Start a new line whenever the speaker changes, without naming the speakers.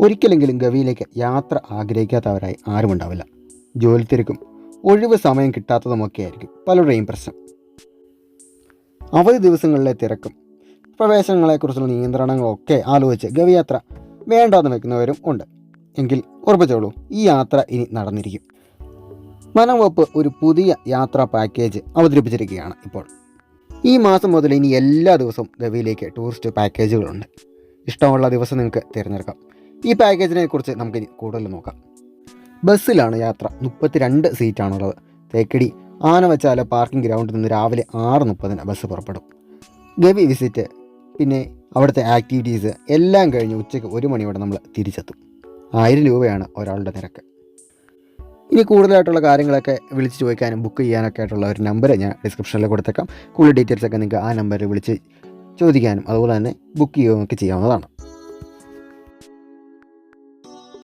ഒരിക്കലെങ്കിലും ഗവിയിലേക്ക് യാത്ര ആഗ്രഹിക്കാത്തവരായി ആരും ഉണ്ടാവില്ല. ജോലി തിരക്കും ഒഴിവ് സമയം കിട്ടാത്തതുമൊക്കെ ആയിരിക്കും പലരുടെയും പ്രശ്നം. അവധി ദിവസങ്ങളിലെ തിരക്കും പ്രവേശനങ്ങളെക്കുറിച്ചുള്ള നിയന്ത്രണങ്ങളൊക്കെ ആലോചിച്ച് ഗവിയാത്ര വേണ്ടാന്ന് വെക്കുന്നവരും ഉണ്ട്. എങ്കിൽ ഉറപ്പിച്ചോളൂ ഈ യാത്ര ഇനി നടന്നിരിക്കും. വനംവകുപ്പ് ഒരു പുതിയ യാത്രാ പാക്കേജ് അവതരിപ്പിച്ചിരിക്കുകയാണ് ഇപ്പോൾ. ഈ മാസം മുതൽ ഇനി എല്ലാ ദിവസവും ഗവിയിലേക്ക് ടൂറിസ്റ്റ് പാക്കേജുകളുണ്ട്. ഇഷ്ടമുള്ള ദിവസം നിങ്ങൾക്ക് തിരഞ്ഞെടുക്കാം. ഈ പാക്കേജിനെ കുറിച്ച് നമുക്കിനി കൂടുതൽ നോക്കാം. ബസ്സിലാണ് യാത്ര. മുപ്പത്തിരണ്ട് സീറ്റാണുള്ളത്. തേക്കടി ആനവച്ചാല പാർക്കിംഗ് ഗ്രൗണ്ടിൽ നിന്ന് രാവിലെ ആറ് മുപ്പതിന് ബസ് പുറപ്പെടും. ഗവി വിസിറ്റ് പിന്നെ അവിടുത്തെ ആക്ടിവിറ്റീസ് എല്ലാം കഴിഞ്ഞ് ഉച്ചയ്ക്ക് ഒരു മണിയോടെ നമ്മൾ തിരിച്ചെത്തും. ആയിരം രൂപയാണ് ഒരാളുടെ നിരക്ക്. ഇനി കൂടുതലായിട്ടുള്ള കാര്യങ്ങളൊക്കെ വിളിച്ച് ചോദിക്കാനും ബുക്ക് ചെയ്യാനൊക്കെ ആയിട്ടുള്ള ഒരു നമ്പർ ഞാൻ ഡിസ്ക്രിപ്ഷനിൽ കൊടുത്തേക്കാം. കൂടുതൽ ഡീറ്റെയിൽസൊക്കെ നിങ്ങൾക്ക് ആ നമ്പറിൽ വിളിച്ച് ചോദിക്കാനും അതുപോലെ തന്നെ ബുക്ക് ചെയ്യുകയൊക്കെ ചെയ്യാവുന്നതാണ്.